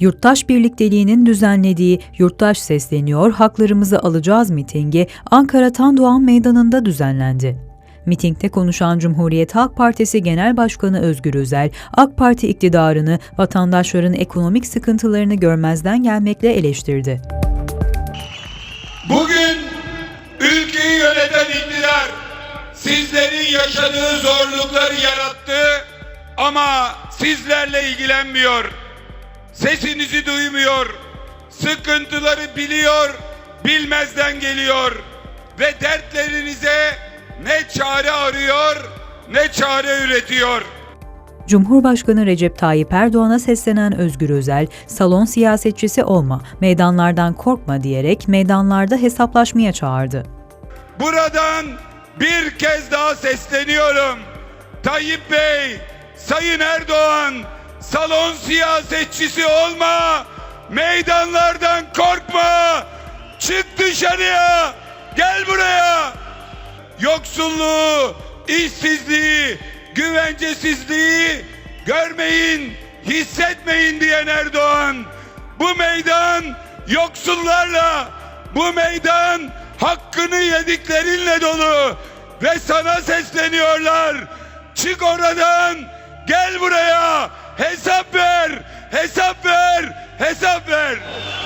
Yurttaş Birlikteliği'nin düzenlediği Yurttaş Sesleniyor, Haklarımızı Alacağız mitingi Ankara Tandoğan Meydanı'nda düzenlendi. Mitingde konuşan Cumhuriyet Halk Partisi Genel Başkanı Özgür Özel, AK Parti iktidarını vatandaşların ekonomik sıkıntılarını görmezden gelmekle eleştirdi. Bugün ülkeyi yöneten iktidar sizlerin yaşadığı zorlukları yarattı ama sizlerle ilgilenmiyor. Sesinizi duymuyor. Sıkıntıları biliyor, bilmezden geliyor ve dertlerinize ne çare arıyor, ne çare üretiyor. Cumhurbaşkanı Recep Tayyip Erdoğan'a seslenen Özgür Özel, salon siyasetçisi olma, meydanlardan korkma diyerek meydanlarda hesaplaşmaya çağırdı. Buradan bir kez daha sesleniyorum. Tayyip Bey, Sayın Erdoğan, salon siyasetçisi olma, meydanlardan korkma, çık dışarıya, gel buraya. Yoksulluğu, işsizliği, güvencesizliği görmeyin, hissetmeyin diyen Erdoğan. Bu meydan yoksullarla, bu meydan hakkını yediklerinle dolu ve sana sesleniyorlar. Çık oradan, gel buraya, hesap ver.